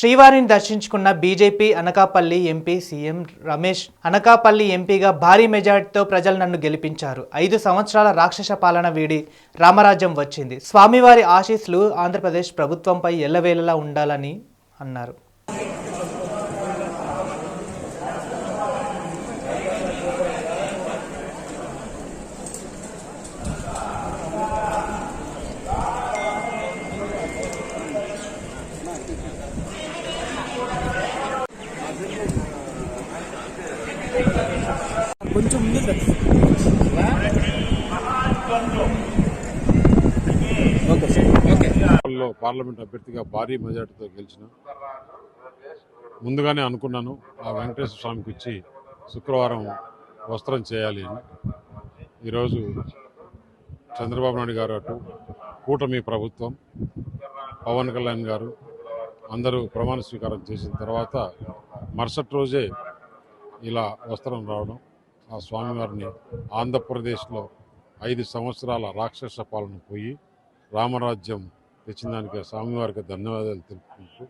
శ్రీవారిని దర్శించుకున్న BJP Anakapalli MP CM Ramesh Anakapalli ఎంపీగా భారీ మెజార్టీతో ప్రజలు నన్ను గెలిపించారు. ఐదు సంవత్సరాల రాక్షస పాలన వీడి రామరాజ్యం వచ్చింది. స్వామివారి ఆశీస్సులు ఆంధ్రప్రదేశ్ ప్రభుత్వంపై ఎల్లవేళలా ఉండాలని అన్నారు. కొంచెం ముందు పార్లమెంట్ అభ్యర్థిగా భారీ మెజార్టీతో గెలిచిన ముందుగానే అనుకున్నాను ఆ వెంకటేశ్వర స్వామికి ఇచ్చి శుక్రవారం వస్త్రం చేయాలి అని. ఈరోజు చంద్రబాబు నాయుడు గారు అటు కూటమి ప్రభుత్వం పవన్ కళ్యాణ్ గారు అందరూ ప్రమాణ స్వీకారం చేసిన తర్వాత మరుసటి రోజే ఇలా వస్త్రం రావడం ఆ స్వామివారిని ఆంధ్రప్రదేశ్లో ఐదు సంవత్సరాల రాక్షస పాలన పోయి రామరాజ్యం తెచ్చిన దానికి స్వామివారికి ధన్యవాదాలు తెలుపుకుంటూ